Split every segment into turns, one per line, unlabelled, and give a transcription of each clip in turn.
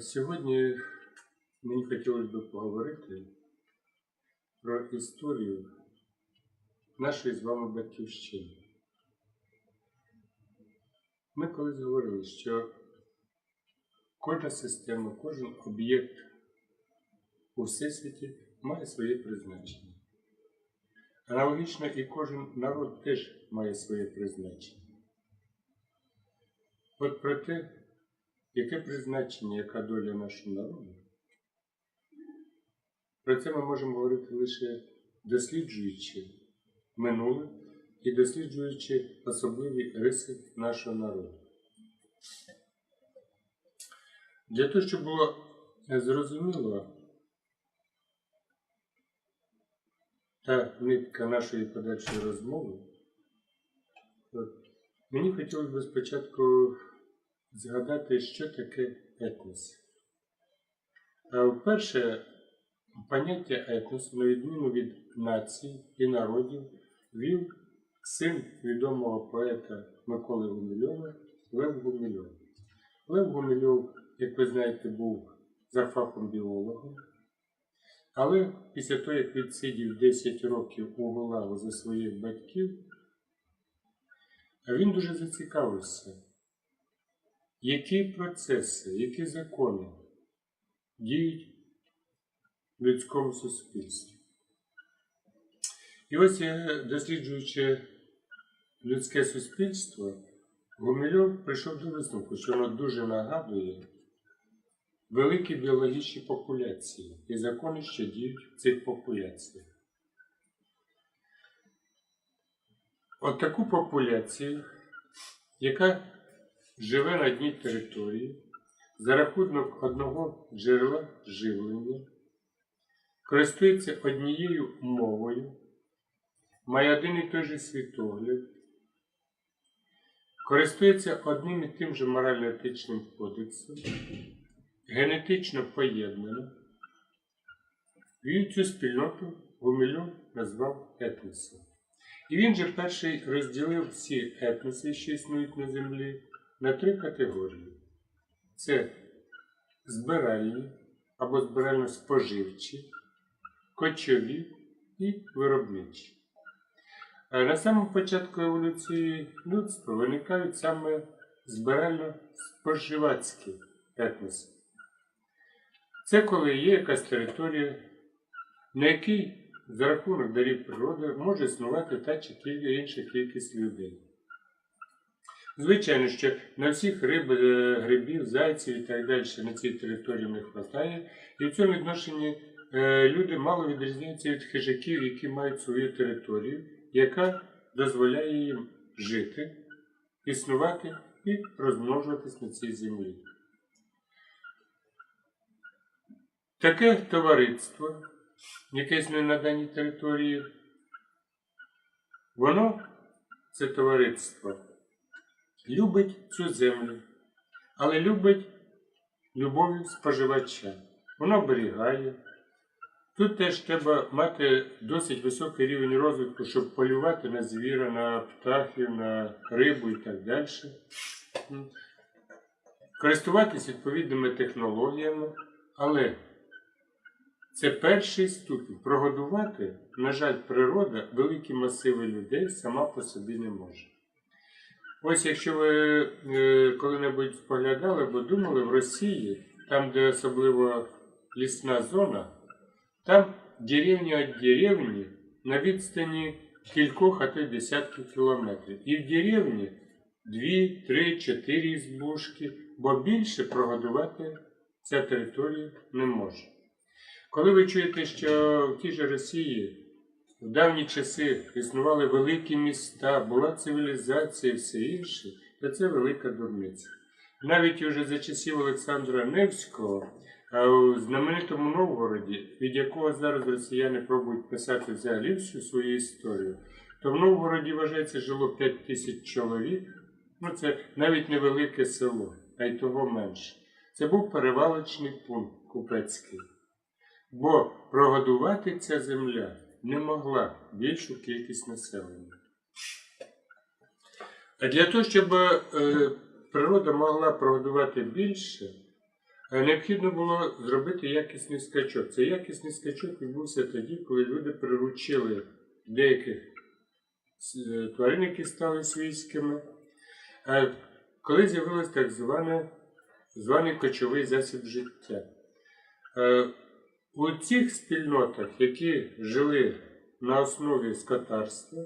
Сьогодні мені хотілося б поговорити про історію нашої з вами батьківщини. Ми колись говорили, що кожна система, кожен об'єкт у всесвіті має своє призначення. Аналогічно і кожен народ теж має своє призначення. От про те, яке призначення, яка доля нашого народу, про це ми можемо говорити лише досліджуючи минуле і досліджуючи особливі риси нашого народу. Для того, щоб було зрозуміло та нитка нашої подальшої розмови, мені хотілося б спочатку згадати, що таке етнос. А Вперше поняття етносу, на відміну від націй і народів, вів син відомого поета Миколи Гумильова Лев Гумильов. Лев Гумильов, як ви знаєте, був за фахом біологом, але після того, як відсидів 10 років у Голаву за своїх батьків, він дуже зацікавився які процеси, які закони діють в людському суспільстві. І ось досліджуючи людське суспільство, Гумильов прийшов до висновку, що воно дуже нагадує великі біологічні популяції і закони, що діють в цих популяціях. От таку популяцію, яка живе на одній території за рахунок одного джерела живлення, користується однією мовою, має один і той же світогляд, користується одним і тим же морально-етичним кодексом, генетично поєднана. Він цю спільноту Гумильов назвав етносом. І він же перший розділив всі етноси, що існують на землі, на три категорії: це збиральні або збирально-споживчі, кочові і виробничі. На самому початку еволюції людства виникають саме збирально-споживацькі етноси. Це коли є якась територія, на якій за рахунок дарів природи може існувати та чи інша кількість людей. Звичайно, що на всіх риб, е, грибів, зайців і так далі на цій території не вистачає. І в цьому відношенні е, люди мало відрізняються від хижаків, які мають свою територію, яка дозволяє їм жити, існувати і розмножуватись на цій землі. Таке товариство, яке існує на даній території, воно, це товариство, любить цю землю, але любить любов'ю споживача. Воно оберігає. Тут теж треба мати досить високий рівень розвитку, щоб полювати на звіра, на птахів, на рибу і так далі. Користуватись відповідними технологіями, але це перший ступінь. Прогодувати, на жаль, природа великі масиви людей сама по собі не може. Ось якщо ви е, коли-небудь споглядали або думали в Росії, там, де особливо лісна зона, там деревня від деревні на відстані кількох, а то й десятків кілометрів. І в деревні дві, три, чотири збушки, бо більше прогодувати ця територія не може. Коли ви чуєте, що в тій же Росії в давні часи існували великі міста, була цивілізація і все інше, то це велика дурниця. Навіть уже за часів Олександра Невського, у знаменитому Новгороді, від якого зараз росіяни пробують писати взагалі всю свою історію, то в Новгороді, вважається, жило 5 тисяч чоловік. Ну, це навіть невелике село, а й того менше. Це був перевалочний пункт купецький. Бо прогодувати ця земля не могла більшу кількість населення. А для того, щоб е, природа могла прогодувати більше, Е, Необхідно було зробити якісний скачок. Цей якісний скачок відбувся тоді, коли люди приручили деяких е, тварин, які стали свійськими, коли з'явилось так званий кочовий засіб життя. У цих спільнотах, які жили на основі скотарства,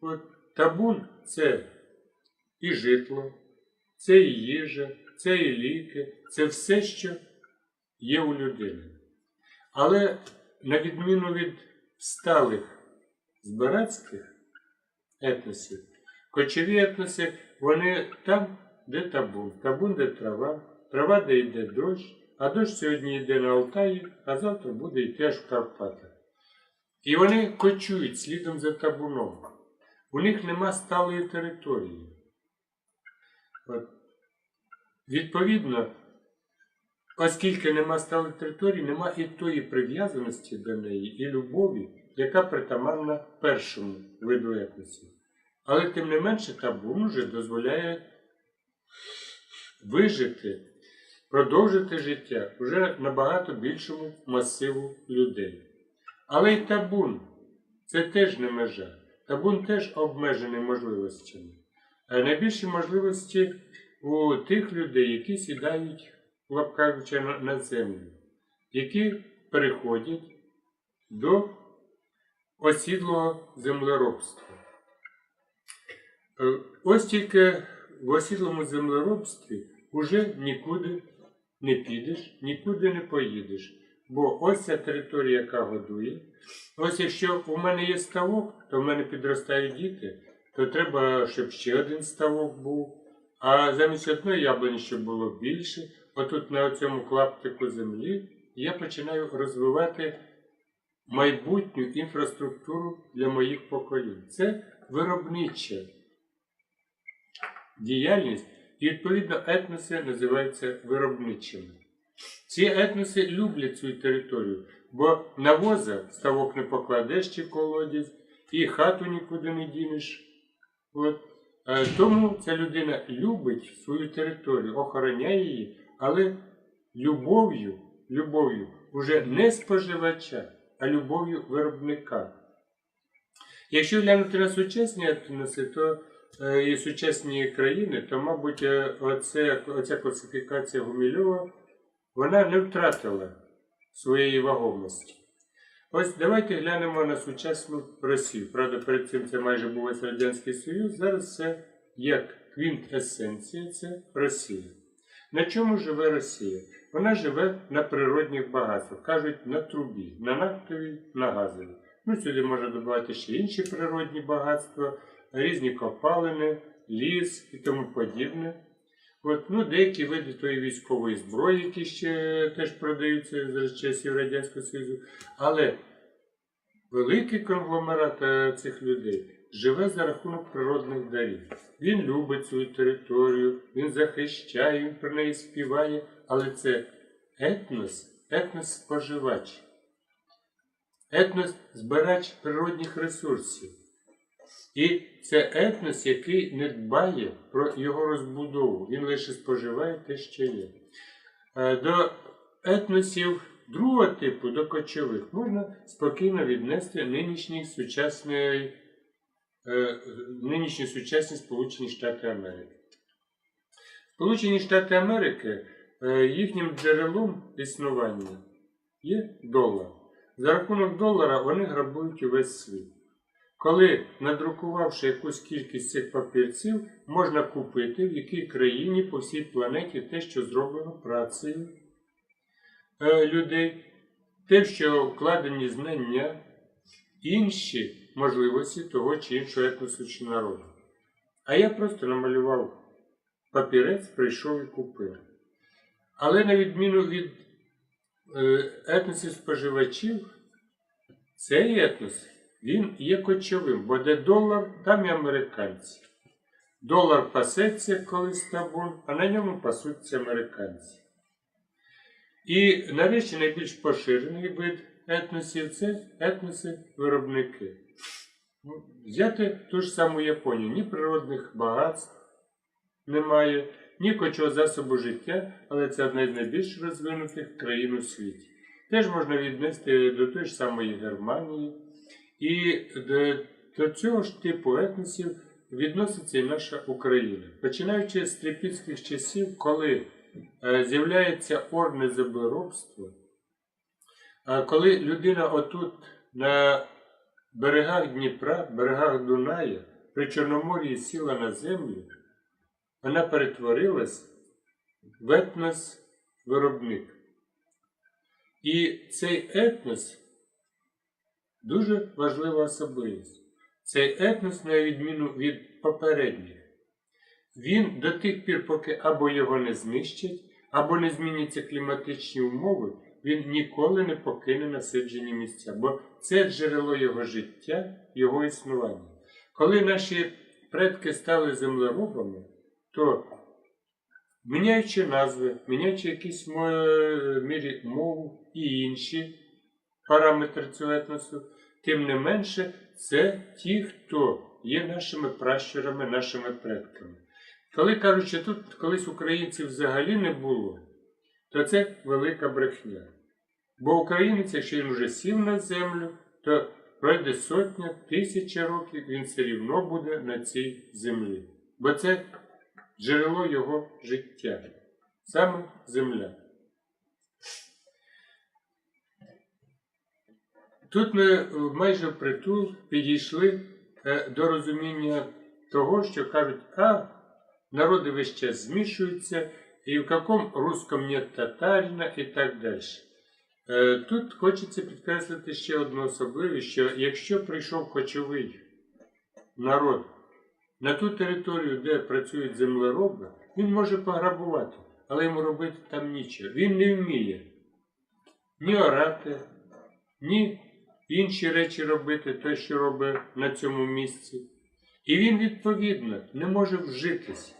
от, табун це і житло, це і їжа, це і ліки, це все, що є у людини. Але на відміну від сталих збирацьких етносів, кочові етноси, вони там, де табун, табун, де трава, трава, де йде дощ, а дощ сьогодні йде на Алтаї, а завтра буде йти аж в Карпатах. І вони кочують слідом за табуном. У них нема сталої території. От. Відповідно, оскільки нема сталої території, нема і тої прив'язаності до неї, і любові, яка притаманна першому виду етносів. Але тим не менше табун уже дозволяє вижити, продовжити життя вже набагато більшому масиву людей. Але й табун це теж не межа. Табун теж обмежений можливостями. А найбільші можливості у тих людей, які сідають в лапках на, землю, які переходять до осідлого землеробства. Е, Ось тільки в осідлому землеробстві уже нікуди не підеш, нікуди не поїдеш. Бо ось ця територія, яка годує. Ось якщо у мене є ставок, то в мене підростають діти, то треба, щоб ще один ставок був. А замість одної яблуні, щоб було більше, отут на цьому клаптику землі я починаю розвивати майбутню інфраструктуру для моїх поколінь. Це виробнича діяльність, і відповідно етноси називаються виробничими. Ці етноси люблять свою територію, бо навоза ставок не покладеш чи колодязь, і хату нікуди не дінеш. От. Е, Тому ця людина любить свою територію, охороняє її, але любов'ю, любов'ю уже не споживача, а любов'ю виробника. Якщо глянути на сучасні етноси, то і сучасні країни, то, мабуть, е, оце, оця класифікація Гумільова, вона не втратила своєї вагомості. Ось давайте глянемо на сучасну Росію. Правда, перед цим це майже був ось Радянський Союз, зараз це як квінтесенція, це Росія. На чому живе Росія? Вона живе на природних багатствах, кажуть, на трубі, на нафтовій, на газовій. Ну, сюди можна додати ще інші природні багатства, різні копалини, ліс і тому подібне. От, ну, деякі види тої військової зброї, які ще теж продаються з часів Радянського Союзу. Але великий конгломерат е, цих людей живе за рахунок природних дарів. Він любить свою територію, він захищає, він про неї співає, але це етнос, етнос споживач, етнос збирач природних ресурсів. І це етнос, який не дбає про його розбудову, він лише споживає те, що є. Е, До етносів другого типу, до кочових, можна спокійно віднести нинішній сучасний, е, нинішні сучасні Сполучені Штати Америки. Сполучені Штати Америки е, їхнім джерелом існування є долар. За рахунок долара вони грабують увесь світ. Коли, надрукувавши якусь кількість цих папірців, можна купити в якій країні по всій планеті те, що зроблено працею е, людей, те, що вкладені знання, інші можливості того чи іншого етносу чи народу. А я просто намалював папірець, прийшов і купив. Але на відміну від е, етносів споживачів, цей етнос він є кочовим, бо де долар, там і американці. Долар пасеться колись табун, а на ньому пасуться американці. І нарешті найбільш поширений вид етносів це етноси-виробники. Ну, Взяти ту ж саму Японію, ні природних багатств немає, нікочого засобу життя, але це одна з найбільш розвинутих країн у світі. Теж можна віднести до тої ж самої Германії. І до, цього ж типу етносів відноситься і наша Україна. Починаючи з трипільських часів, коли е, з'являється орне землеробство, а коли людина отут на берегах Дніпра, берегах Дуная, при Чорномор'ї сіла на землю, вона перетворилась в етнос виробник. І цей етнос дуже важлива особливість. Цей етнос, на відміну від попередніх, він до тих пір, поки або його не знищать, або не зміняться кліматичні умови, він ніколи не покине насиджені місця, бо це джерело його життя, його існування. Коли наші предки стали землеробами, то міняючи назви, міняючи якісь мірі мову і інші параметри цього етносу, тим не менше, це ті, хто є нашими пращурами, нашими предками. Коли кажуть, що тут колись українців взагалі не було, то це велика брехня. Бо українець, якщо він вже сів на землю, то пройде сотня, тисяча років, він все рівно буде на цій землі. Бо це джерело його життя, саме земля. Тут ми е, майже впритул підійшли е, до розуміння того, що кажуть, а народи весь час змішуються, і в якому русском нет татарина і так далі. Е, Тут хочеться підкреслити ще одну особливість, що якщо прийшов кочовий народ на ту територію, де працюють землероби, він може пограбувати, але йому робити там нічого. Він не вміє ні орати, ні інші речі робити, те, що робить на цьому місці. І він, відповідно, не може вжитись.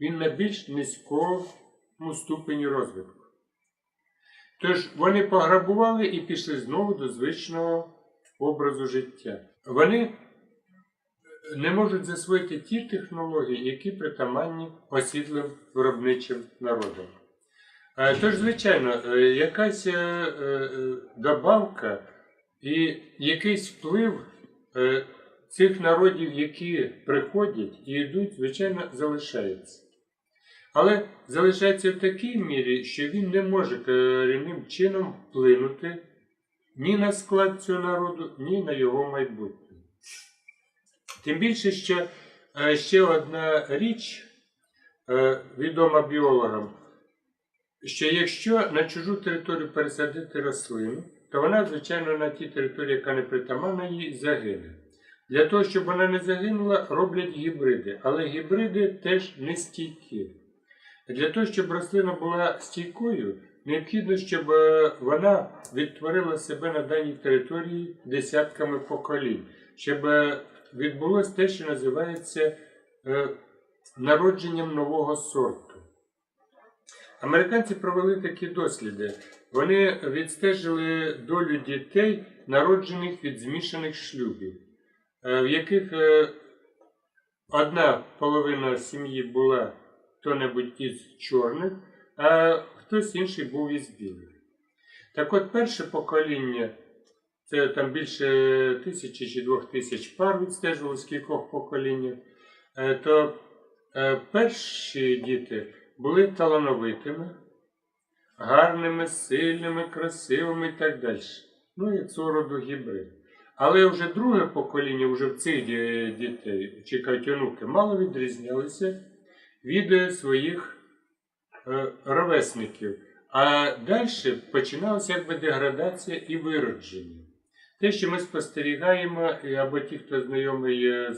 Він на більш низькому ступені розвитку. Тож вони пограбували і пішли знову до звичного образу життя. Вони не можуть засвоїти ті технології, які притаманні осідлим виробничим народам. Е, Тож, звичайно, е, якась е, добавка і якийсь вплив е, цих народів, які приходять і йдуть, звичайно, залишається. Але залишається в такій мірі, що він не може корінним чином вплинути ні на склад цього народу, ні на його майбутнє. Тим більше, що е, ще одна річ е, відома біологам, що якщо на чужу територію пересадити рослину, то вона, звичайно, на тій території, яка не притаманна їй, загине. Для того, щоб вона не загинула, роблять гібриди, але гібриди теж не стійкі. Для того, щоб рослина була стійкою, необхідно, щоб е, вона відтворила себе на даній території десятками поколінь, щоб е, відбулося те, що називається е, народженням нового сорту. Американці провели такі досліди. Вони відстежили долю дітей, народжених від змішаних шлюбів, е, в яких е, одна половина сім'ї була хто-небудь із чорних, а хтось інший був із білих. Так от перше покоління, це там більше тисячі чи двох тисяч пар відстежували з кількох покоління, е, то перші діти були талановитими, гарними, сильними, красивими і так далі. Ну, як цього роду гібрид. Але вже друге покоління, вже в цих дітей, чекають онуки, мало відрізнялися від своїх е, ровесників. А далі починалася якби деградація і виродження. Те, що ми спостерігаємо, або ті, хто знайомий е, з